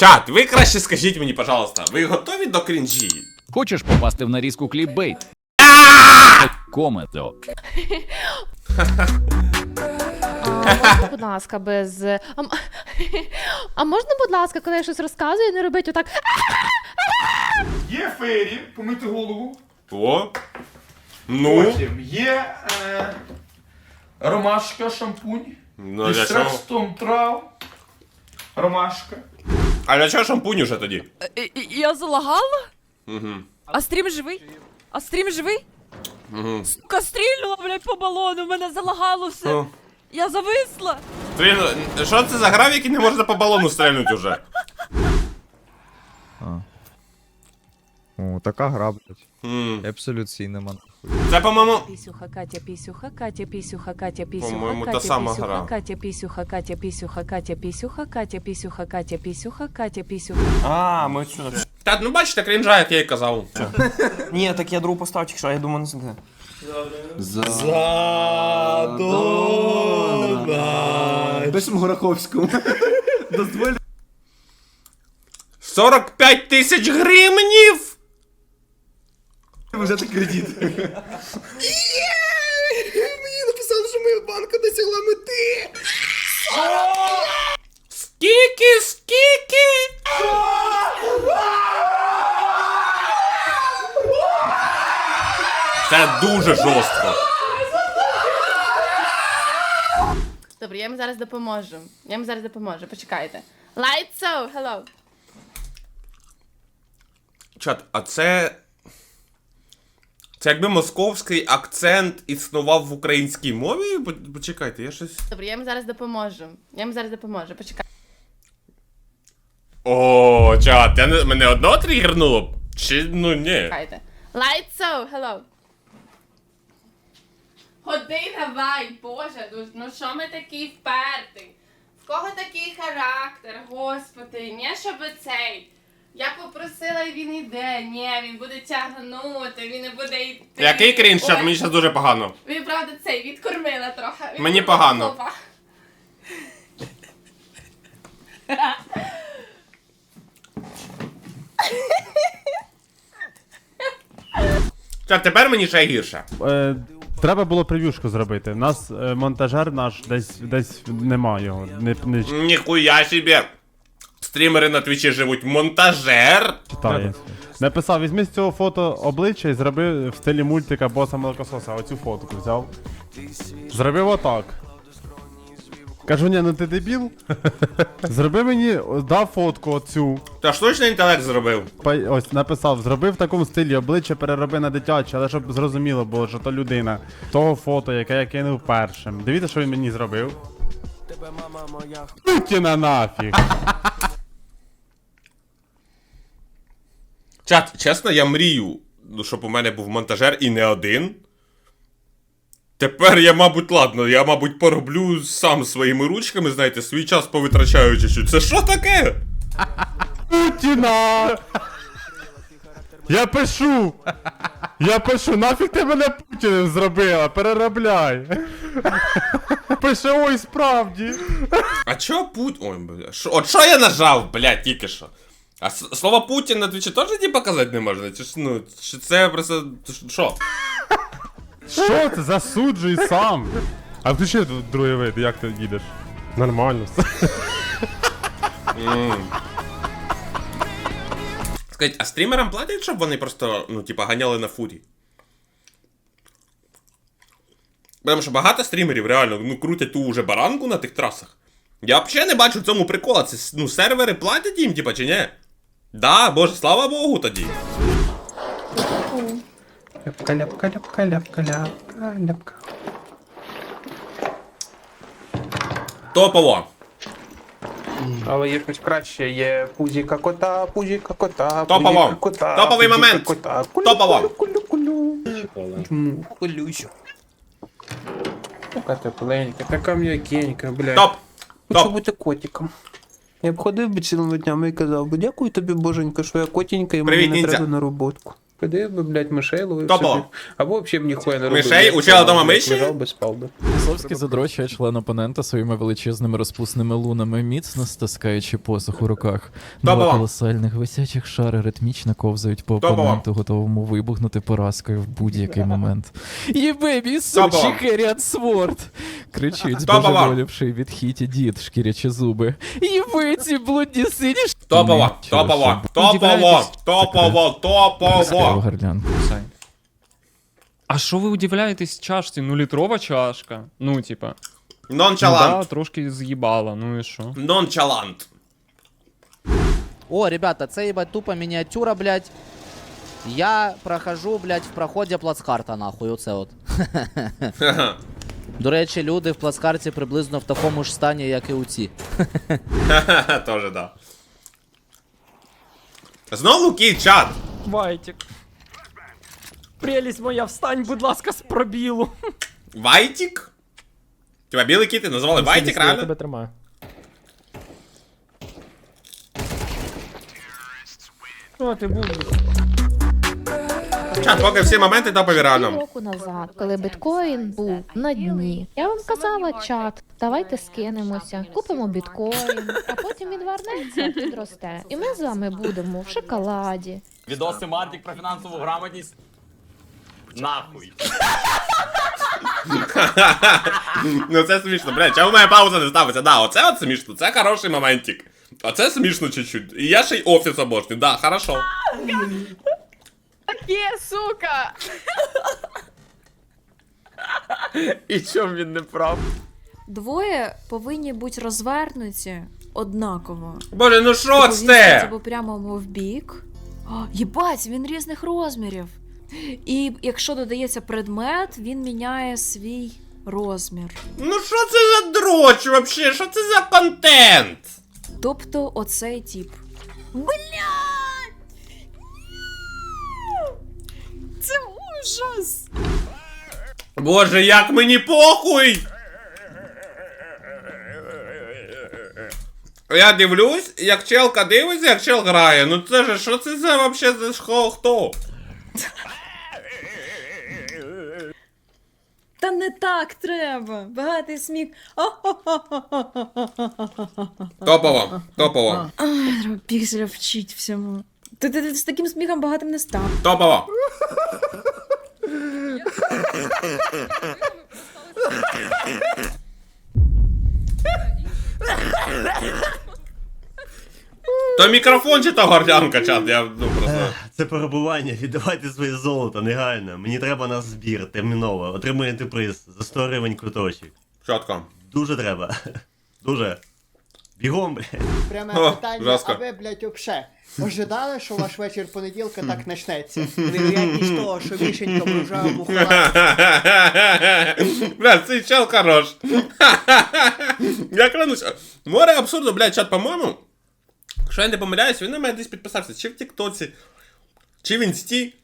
Чат, ви краще скажіть мені, пожалуйста, ви готові до крінжі? Хочеш попасти в нарізку кліпбейт? Комето. А, можна, будь ласка, без. А, м- а можна, будь ласка, коли я щось розказую, не робити отак. Є фейрі, помити голову. О. Ну. Потім є е, ромашка, шампунь. Ну, для чого? Трав. Ромашка. А для чого шампунь уже тоді? Е, е, Я залагала? Угу. А стрім живий? А стрім живий? Угу. Сука, стрільнула, блядь, по балону, мене залагало все. О. Я зависла. Блін, що це за гра, в якій не можна по балону стрельнути уже? О, така гра, блядь. М. Absolute Cinema. Це, по-моєму. Пісюха, Катя, пісюха, Катя, пісюха, Катя, По-моєму, пісюха, та Катя, сама пісюха. Катя, пісюха, Катя, пісюха, Катя, пісюха, Катя, пісюха, Катя, пісюха, Катя, пісюха. А, ми що? Та, ну бачите, крінжа, як я і казав. Ні, так я другу поставив, тільки що, я думаю, не знаю. Пишемо Гороховському. 45 тисяч гривнів! Взяти кредит. Мені написали, що моя банка досягла мети. Скільки, скільки? Це дуже жорстко. Добре, я йому зараз допоможу. Я йому зараз допоможу. Почекайте. Lights out, hello. Чат, а це. Це якби московський акцент існував в українській мові? Почекайте, я щось. Добре, я йому зараз допоможу. Я йому зараз допоможу. Почекайте. О, чат, я не, мене одного тригернуло? Чи ну ні. Почекайте. Lights out, hello. Ходи давай, боже, ну, ну що ми такі вперті? В кого такий характер, господи, не щоб цей. Я попросила і він іде. Ні, він буде тягнути, він не буде йти. Який крінж, чат, Ой, мені зараз дуже погано. Він правда цей відкормила трохи. Він Мені погано. хлопа. Чат, тепер мені ще гірше. Е, треба було прев'юшку зробити. У нас е, монтажер наш десь десь немає його. Не, не Ніхуя собі. Стрімери на твічі живуть монтажер. читає. Написав, візьми з цього фото обличчя і зроби в стилі мультика боса молокососа. Оцю фотку взяв. Зробив отак. Кажу, ні, ну ти дебіл? Зроби мені, дав фотку оцю. Та штучний інтелект зробив. Па- Ось написав, зроби в такому стилі обличчя перероби на дитяче, але щоб зрозуміло було, що то людина. Того фото, яке я кинув першим. Дивіться, що він мені зробив. Путіна нафіг! Чат, чесно, я мрію, ну, щоб у мене був монтажер і не один. Тепер я, мабуть, ладно, я, мабуть, пороблю сам своїми ручками, знаєте, свій час повитрачаю чуть-чуть. Це що таке? Путіна! Я пишу! Я пишу, нафіг ти мене Путіним зробила, переробляй! Пише, ой, справді! А чо Пут... Ой, бля, шо... От що я нажав, блядь, тільки що? А слово Путін на твічі теж не показати не можна? Чи, ну, чи це просто... Що? Що це? Засуджуй сам! А включи другий вид, як ти їдеш? Нормально. Скажіть, а стрімерам платять, щоб вони просто, ну, типа, ганяли на фурі? Тому що багато стрімерів реально ну, крутять ту уже баранку на тих трасах. Я взагалі не бачу в цьому прикола. Це ну, сервери платять їм, типа, чи ні? Да, боже, слава Богу тоді. Ляпка, ляпка, ляпка, ляпка, ляпка, ляпка. Топово. Але є щось краще, є пузіка кота, пузіка кота, Топово. пузіка кота, Топовий пузіка момент. кота. Кулю, Топово. кулю, кулю, кулю. Чому? Кулюсь. Така тепленька, така м'якенька, блядь. Топ. Хочу Топ. бути котиком. Я б ходив би цілими днями і казав би, дякую тобі, боженька, що я котенька і Привіт, мені не ніндзя. треба на роботку. Ходив би, блядь, мишей ловив Топово. собі. Або взагалі б ніхуя не робив. Мишей? блядь, У дома миші? Лежав би, спав би. Висоцький задрочує член опонента своїми величезними розпусними лунами, міцно стискаючи посох у руках. Два Топово. колосальних висячих шари ритмічно ковзають по Топово. опоненту, готовому вибухнути поразкою в будь-який момент. Єбе, мій Топово. сучий Сворд! Кричить, Топово. збожеволівши від хіті дід, шкірячи зуби. Єбе, ці блудні сині ш- Топово, Чого, топово, щоб топово, топово, Скрив топово. горлянку. А що ви удивляєтесь чашці? Ну, літрова чашка. Ну, типа. Ну, да, трошки з'їбала, ну і що? Нончалант. О, ребята, це ебать тупо мініатюра, блядь. Я прохожу, блядь, в проході плацкарта, нахуй, оце от. До речі, люди в плацкарті приблизно в такому ж стані, як і у ці. Тоже да. Знову кіт, чат. Вайтік. Прелість моя, встань, будь ласка, з пробілу. Вайтік? Тебе білий кіт, ти назвали Вайтік, Я реально? тебе тримаю. О, ти був. Чат, поки всі моменти топові реально. року назад, коли біткоін був на дні. Я вам казала, чат, давайте скинемося, купимо біткоін, а потім він вернеться, підросте. І ми з вами будемо в шоколаді. Відоси Мартік про фінансову грамотність. Нахуй. Ну це смішно, блядь, чому моя пауза не ставиться? Да, оце от смішно, це хороший моментик. Оце смішно чуть-чуть. І я ще й офіс обожнюю, да, хорошо. Є, сука! І чом він не прав? Двоє повинні бути розвернуті однаково. Боже, ну що Типу, він це? або прямо в бік. О, єбать, він різних розмірів. І якщо додається предмет, він міняє свій розмір. Ну що це за дроч вообще? Що це за контент? Тобто оцей тип. Це ужас! Боже, як мені похуй! Я дивлюсь, як челка дивиться, як чел грає. Ну це ж що це за вообще за хто? хто? Та не так треба. Багатий сміх. Топово, топово, Треба пікселя вчить всьому. Ти, ти, ти з таким сміхом багатим не став. топово. То мікрофон чи то горлянка, чат, я ну просто. Це перебування, віддавайте своє золото, негайно. Мені треба на збір, терміново. Отримуєте приз за 100 гривень квиточок. Чітко. Дуже треба. Дуже. Бігом, блядь. Пряме О, питання, жорстко. а ви, блядь, вообще ожидали, що ваш вечір понеділка так почнеться? Вероятність того, що Мішенька врожав бухла. Бля, цей чел хорош. Я клянусь. Море абсурду, блядь, чат, по-моєму. Якщо я не помиляюсь, він на мене десь підписався, чи в Тіктоці, чи в Інсті.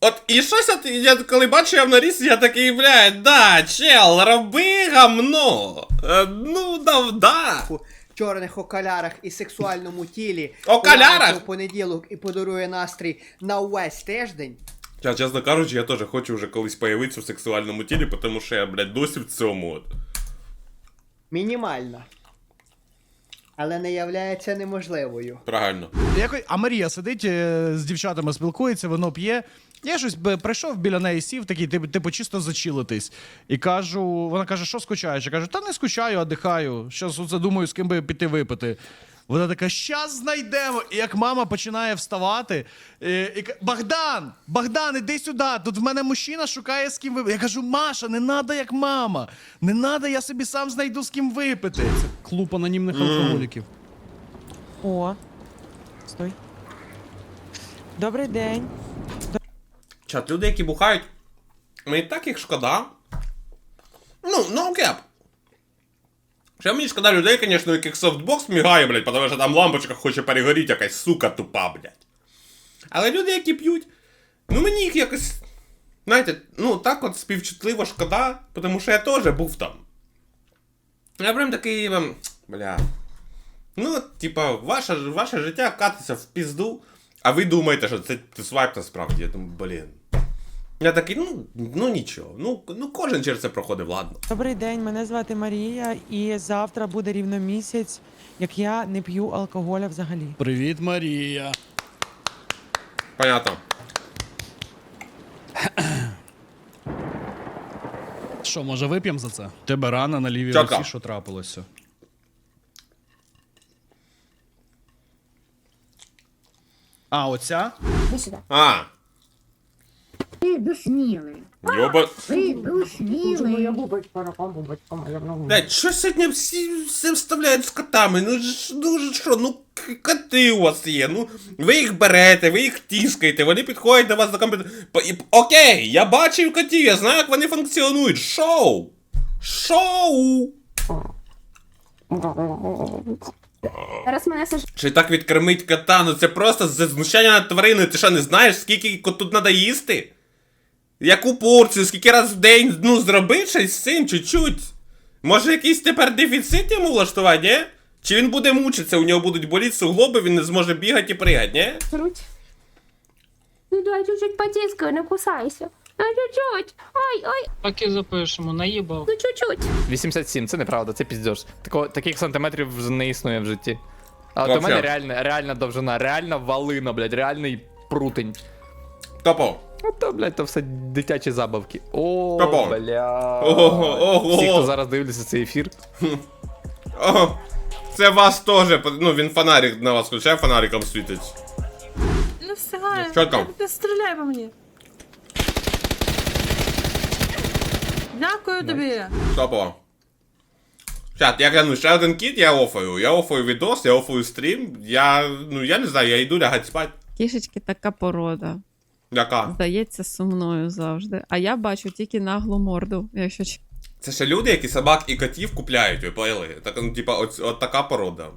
От і щось от, я коли бачу я в наріз, я такий, блядь, да, чел, роби гамно. Е, ну, да, да. В чорних окулярах і сексуальному тілі. Окулярах? появиться в понеділок і подарує настрій на увесь тиждень. Ча, чесно кажучи, я теж хочу вже колись появитися в сексуальному тілі, тому що я, блядь, досі в цьому. От. Мінімальна. Але не являється неможливою. Правильно. Якось, а Марія сидить е, з дівчатами, спілкується, воно п'є. Я щось би прийшов біля неї, сів такий, типу, типу чисто зачілитись. І кажу, вона каже, що скучаєш? Я кажу, та не скучаю, а дихаю. Щас оце думаю, з ким би піти випити. Вона така, щас знайдемо. І як мама починає вставати. е, і, Богдан! Богдан, іди сюди. Тут в мене мужчина шукає з ким випити. Я кажу, Маша, не надо як мама. Не надо, я собі сам знайду з ким випити. Це клуб анонімних алкоголіків. О. Стой. Добрий день. Чат, люди, які бухають, мені так їх шкода. Ну, no cap. Ще мені шкода людей, звісно, яких софтбокс мігає, блядь, тому що там лампочка хоче перегоріти, якась сука тупа, блядь. Але люди, які п'ють, ну мені їх якось. Знаєте, ну так от співчутливо шкода, тому що я теж був там. Я прям такий. ем, Бля. Ну, типа, ваше, ваше життя катиться в пізду. А ви думаєте, що це свайп насправді? Я думаю, блін. Я такий, ну, ну нічого. Ну, ну кожен через це проходив, ладно. Добрий день, мене звати Марія, і завтра буде рівно місяць, як я не п'ю алкоголя взагалі. Привіт, Марія. Понятно. Що, може вип'ємо за це? Тебе рана на лівій Чотко. руці, що трапилося? А, оця? А, Ти душнілий. йоба. Душнілий. Блядь, що сьогодні всі все вставляють з котами? Ну ж, ну ж що, ну к- коти у вас є. Ну, ви їх берете, ви їх тіскаєте, вони підходять до вас до комп'ютера. П- і- Окей, я бачив котів, я знаю, як вони функціонують. Шоу! Шоу! Зараз мене саж... Чи так відкормить кота? Ну це просто за знущання над твариною. Ти що не знаєш, скільки коту треба їсти? Яку порцію, скільки раз в день, ну, зроби щось з цим, чуть-чуть. Може якийсь тепер дефіцит йому влаштувати, ні? Чи він буде мучитися, у нього будуть боліти суглоби, він не зможе бігати і пригати, ні? Ну давай чуть-чуть потискай, не кусайся. А чуть-чуть. Ай, ай, Так і запишемо, наїбав. ну чуть-чуть. 87, це неправда, це піздеж. Таких сантиметрів вже не існує в житті. А от у Вообще. мене реальна, реальна довжина, реальна валина, блядь, реальний прутень. Топо. Ну то, блядь, то все дитячі забавки. О, Та-бо. бля. Ого, ого. Всі, хто зараз дивляться цей ефір. О, це вас теж, ну він фонарик на вас включає, фонариком світить. Ну все, Що там? не стріляй по мені. Дякую тобі. Топо. Чат, я гляну, ще один кіт, я офаю. Я офаю відос, я офаю стрім. Я, ну я не знаю, я йду лягати спати. Кішечки така порода. Яка? Здається, сумною завжди. А я бачу тільки наглу морду, якщо Це ще люди, які собак і котів купляють, ви поняли? Так, ну, типа, от, от така порода.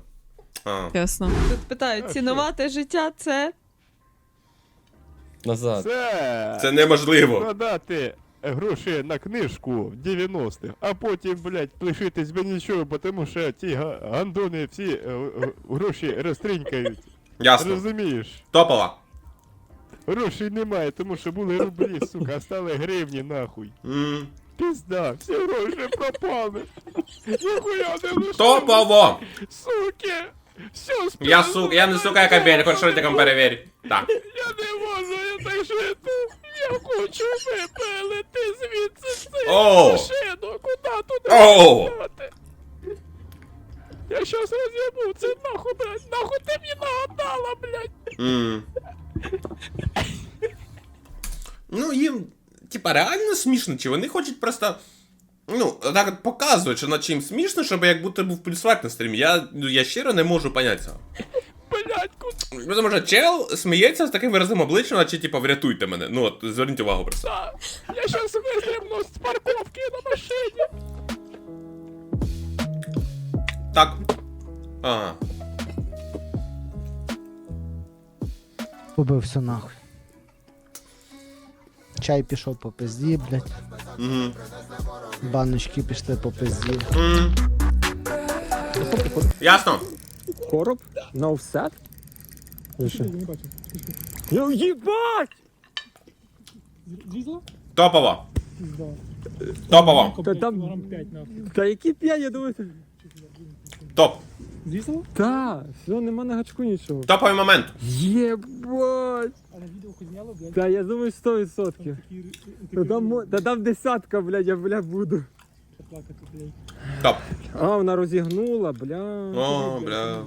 А. чесно. Тут питають, цінувати життя це. Назад. Це, Це неможливо. надати гроші на книжку в 90-х, а потім, блядь, лишитись без нічого, тому що ті га- гандони всі е, е, гроші розтринькають. Ясно. Розумієш? Топова. Грошей немає, тому що були рублі, сука, а стали гривні, нахуй. М. Пізда, всі гроші пропали. Ніхуя не лишилось. Топово! Суки! Все Я сука, я не сука, яка бель, хоч шротиком перевір. Так. Я не можу, я так жити. Я хочу випилити звідси цю Оу. машину. Куди туди Оу. Я щас роз'єбу це нахуй, блядь. Нахуй ти мені нагадала, блядь. М. Ну, їм, типа, реально смішно, чи вони хочуть просто. Ну, так от показують, що над чим смішно, щоб як будто був плюсвак на стрімі. Я, ну, я щиро не можу поняти цього. Блядь, куди? Тому що чел сміється з таким виразом обличчя, наче, типа, врятуйте мене. Ну, от, зверніть увагу просто. Я щас вистрибну з парковки на машині. Так. Ага. Побився нахуй. Чай пішов по пизді, блядь. Угу. Баночки пішли по пизді. М. Ясно. Короб? На офсет? Я їбать! Топово. Топово. Та там... Та які п'ять, я думаю... Топ. Та, все, нема на гачку нічого. Топовий момент. Єбать! Та я думаю 100%. Та там, мо- та там десятка, блядь, я бля буду. Топ. А, вона розігнула, бля. О, бля.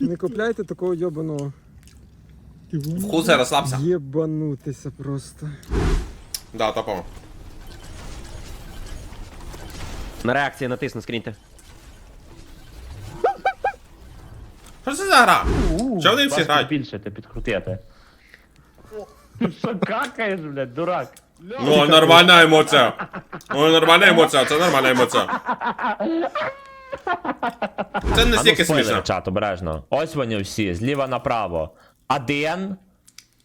Не купляйте такого йобаного. Хуце розслабся. Єбанутися просто. Да, топово. На реакції натисну, скріньте. Що це за гра? Що вони всі грають? більше ти підкрутити. Що какаєш, блядь, дурак? Ну, нормальна емоція. Ну, нормальна емоція, це нормальна емоція. Це не стільки смішно. чат, обережно. Ось вони всі, зліва направо. Аден,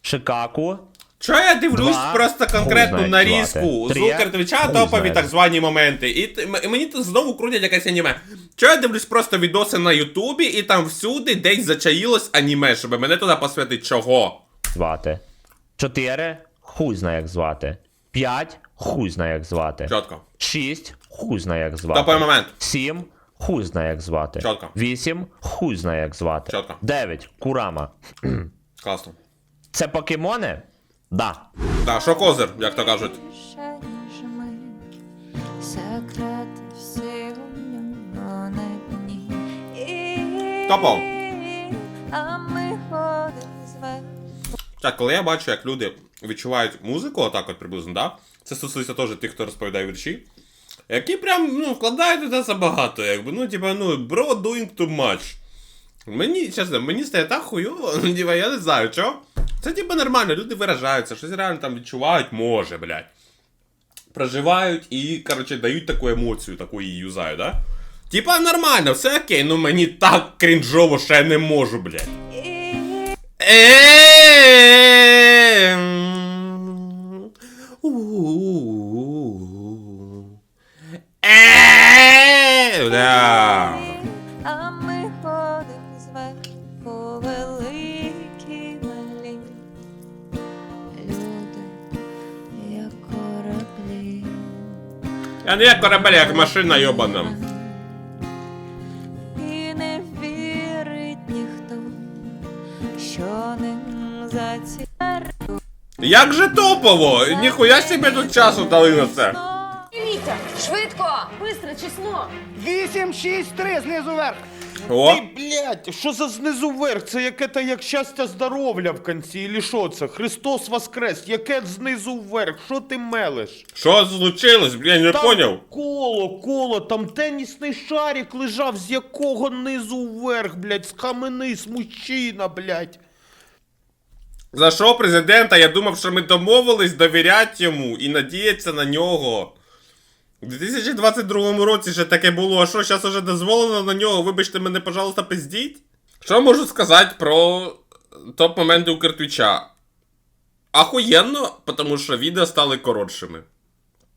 Шикаку, Чого я дивлюсь Два. просто конкретну знає, нарізку звати. з Три. Укртвіча Хуй топові так звані моменти. І, т- м- мені тут знову крутять якесь аніме. Чого я дивлюсь просто відоси на Ютубі, і там всюди десь зачаїлось аніме, щоб мене туди посвятить чого? звати. Чотири. Хуй знає як звати. П'ять. Хуй знає як звати. Чітко. Шість. Хуй знає як звати. Топовий момент. Сім. Хуй знає як звати. Чітко. Вісім. Хуй знає як звати. Чітко. Дев'ять. Курама. Класно. Це покемони? Да. Так, що козир, як то кажуть. Топов. Зверху. Так, коли я бачу, як люди відчувають музику, отак от приблизно, да? Це стосується теж тих, хто розповідає вірші. Які прям ну, вкладають туди забагато, якби, ну, типа, ну, bro doing too much. Мені, чесно, мені стає так хуйово, ну, типа, я не знаю, що. Це типа нормально, люди виражаються, щось реально там відчувають, може, блядь. Проживають і, коротше, дають таку емоцію, таку її юзають, да? Типа нормально, все окей, ну мені так крінжово, я не можу, блядь. Ем. Я не як корабель, як машина йобана. І не вірить ніхто, що ним зацікавить. Як же топово! Ніхуя себе тут часу дали на це. Вітя, швидко! Бистре чесно! 8, 6, 3, знизу вверх. О, Блять, що за знизу вверх? Це яке то як щастя здоров'я в кінці, і що це? Христос Воскрес, яке знизу вверх? Що ти мелиш? що случилось, бля, не Там поняв. Коло, коло, там тенісний шарик лежав, з якого низу вверх, блять, з каменис, мужчина, блять. За що президента? Я думав, що ми домовились довіряти йому і надіятися на нього. У 2022 році ще таке було, а що, зараз уже дозволено на нього, вибачте мене, пожалуйста, пиздіть? Що можу сказати про топ-моменти у Кертвіча? Ахуєнно, тому що відео стали коротшими.